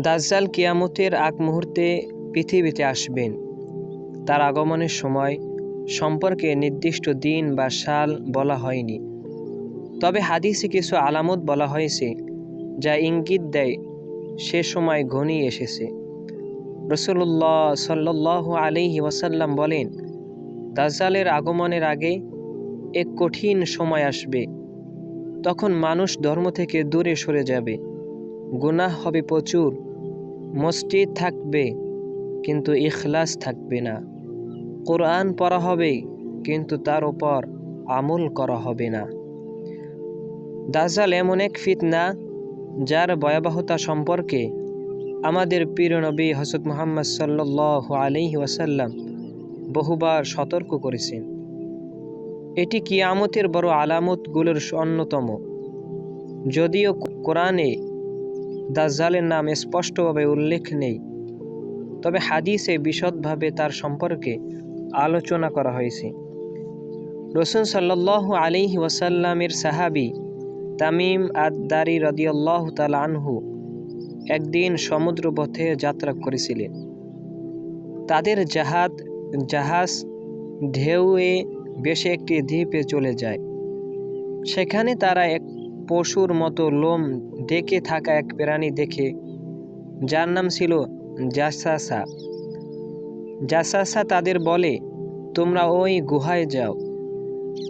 দাজ্জাল কিয়ামতের আগ মুহূর্তে পৃথিবীতে আসবেন। তার আগমনের সময় সম্পর্কে নির্দিষ্ট দিন বা সাল বলা হয়নি। তবে হাদিসে কিছু আলামত বলা হয়েছে, যা ইঙ্গিত দেয় সে সময় ঘনিয়ে এসেছে। রসুল্লাহ সাল্লাহ আলিহি ওয়াসাল্লাম বলেন, দাজ্জালের আগমনের আগে এক কঠিন সময় আসবে। তখন মানুষ ধর্ম থেকে দূরে সরে যাবে। গুনাহ হবে প্রচুর। মসজিদ থাকবে, কিন্তু ইখলাস থাকবে না। কোরআন পড়া হবে, কিন্তু তার উপর আমল করা হবে না। দাজাল এমন এক ফিতনা, যার ভয়াবহতা সম্পর্কে আমাদের প্রিয় নবী হসরত মোহাম্মদ সাল্লাহ আলিহি ওয়াসাল্লাম বহুবার সতর্ক করেছেন। এটি কিয়ামতের বড় আলামতগুলোর অন্যতম। যদিও কোরআনে দাজ্জালের নাম স্পষ্টভাবে উল্লেখ নেই। তবে হাদিসে বিশদভাবে তার সম্পর্কে আলোচনা করা হয়েছে। রসুন সাল্লাহ আলিহি ওয়াসাল্লামের সাহাবি তামিম আদারি রদিয়াল্লাহ তাল আনহু একদিন সমুদ্রপথে যাত্রা করেছিলেন। তাদের জাহাজ জাহাজ ঢেউয়ে বেশে একটি দ্বীপে চলে যায়। সেখানে তারা এক পশুর মতো লোম ডেকে থাকা এক প্রাণী দেখে, যার নাম ছিল জাসাসা। জাসাসা তাদের বলে, তোমরা ওই গুহায় যাও।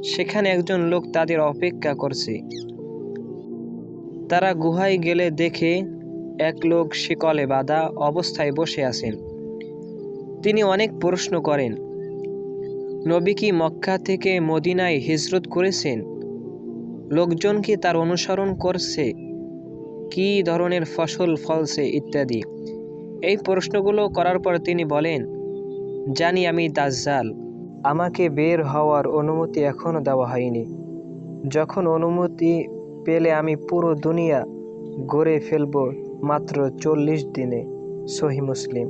সেখানে একজন লোক তাদের অপেক্ষা করছে। তারা গুহায় গেলে দেখে এক লোক শিকলে বাঁধা অবস্থায় বসে আছেন। তিনি অনেক প্রশ্ন করেন, নবী কি মক্কা থেকে মদিনায় হিজরত করেছেন? লোকজন কি তার অনুসরণ করছে? কি ধরনের ফসল ফলছে ইত্যাদি। এই প্রশ্নগুলো করার পর তিনি বলেন, জানি আমি দাজ্জাল। আমাকে বের হওয়ার অনুমতি এখনও দেওয়া হয়নি। যখন অনুমতি পেলে আমি পুরো দুনিয়া গড়ে ফেলব মাত্র চল্লিশ দিনে সহি মুসলিম।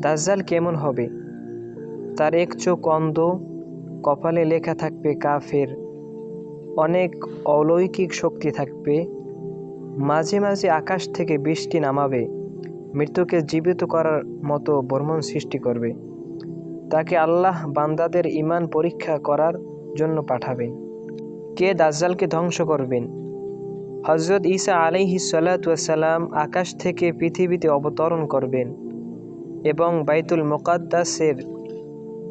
দাজ্জাল কেমন হবে? তার এক চোখ অন্ধ, কপালে লেখা থাকবে কাফের। অনেক অলৌকিক শক্তি থাকবে। মাঝে মাঝে আকাশ থেকে বৃষ্টি নামাবে, মৃত্যুকে জীবিত করার মতো বর্মন সৃষ্টি করবে। তাকে আল্লাহ বান্দাদের ইমান পরীক্ষা করার জন্য পাঠাবেন। কে দাজ্জালকে ধ্বংস করবেন? হজরত ঈসা আলিহি সাল্লাম আকাশ থেকে পৃথিবীতে অবতরণ করবেন এবং বাইতুল মোকাদ্দাসের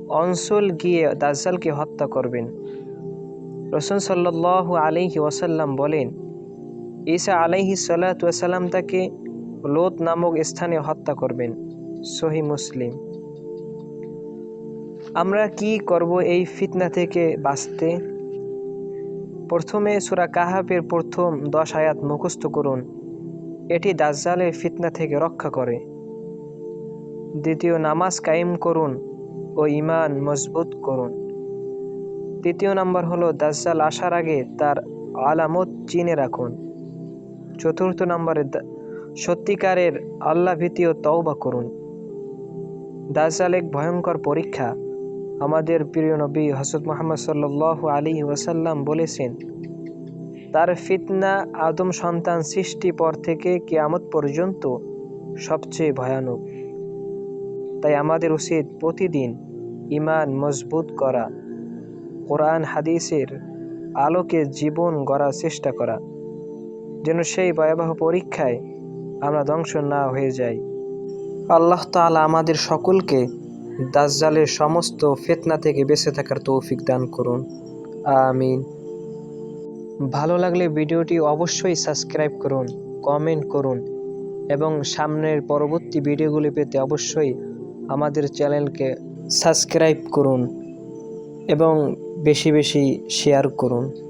অঞ্চল গিয়ে দাজ্জালকে হত্যা করবেন। রসুল সাল্লাহ আলিহি ওয়াসাল্লাম বলেন ঈসা আলাইহি সাল্লাম তাকে লোত নামক স্থানে হত্যা করবেন। সহি মুসলিম। আমরা কি করব এই ফিতনা থেকে বাঁচতে? প্রথমে সুরা কাহাবের প্রথম দশ আয়াত মুখস্থ করুন। এটি দাজ্জালের ফিতনা থেকে রক্ষা করে। দ্বিতীয়, নামাজ কায়েম করুন ও ইমান মজবুত করুন। তৃতীয় নম্বর হলো, দাজ্জাল আসার আগে তার আলামত চিনে রাখুন। চতুর্থ নম্বরে সত্যিকারের আল্লাহ ভীতি ও তওবা করুন। দাজ্জাল এক ভয়ঙ্কর পরীক্ষা আমাদের প্রিয় নবী হসরত মোহাম্মদ সাল্লাহ আলী ওয়াসাল্লাম বলেছেন, তার ফিতনা আদম সন্তান সৃষ্টি পর থেকে কিয়ামত পর্যন্ত সবচেয়ে ভয়ানক। তাই আমাদের উচিত প্রতিদিন ইমান মজবুত করা, কোরআন, হাদিসের আলোকে জীবন গড়ার চেষ্টা করা। যেন সেই ভয়াবহ পরীক্ষায় আমরা ধ্বংস না হয়ে যাই। আল্লাহ তালা আমাদের সকলকে দাজ্জালের সমস্ত ফেতনা থেকে বেঁচে থাকার তৌফিক দান করুন। আমিন। ভালো লাগলে ভিডিওটি অবশ্যই সাবস্ক্রাইব করুন, কমেন্ট করুন এবং সামনের পরবর্তী ভিডিওগুলি পেতে অবশ্যই আমাদের চ্যানেলকে সাবস্ক্রাইব করুন এবং বেশি বেশি শেয়ার করুন।